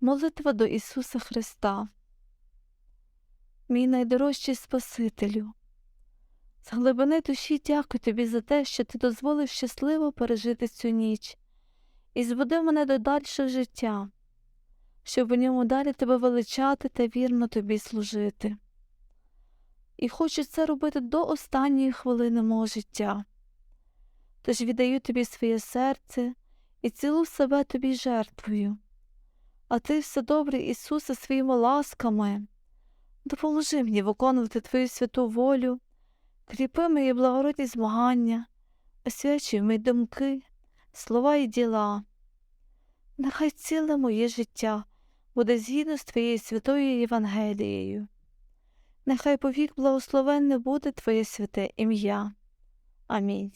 Молитва до Ісуса Христа. Мій найдорожчий Спасителю. З глибини душі дякую тобі за те, що ти дозволив щасливо пережити цю ніч і збудив мене до дальшого життя, щоб у ньому далі тебе величати та вірно тобі служити. І хочу це робити до останньої хвилини мого життя. Тож віддаю тобі своє серце і цілу себе тобі жертвою. А ти, все добре, Ісусе, своїми ласками, допоможи мені виконувати Твою святу волю, кріпи мої благородні змагання, освячуй мої думки, слова і діла. Нехай ціле моє життя буде згідно з Твоєю святою Євангелією. Нехай повік благословенне буде Твоє святе ім'я. Амінь.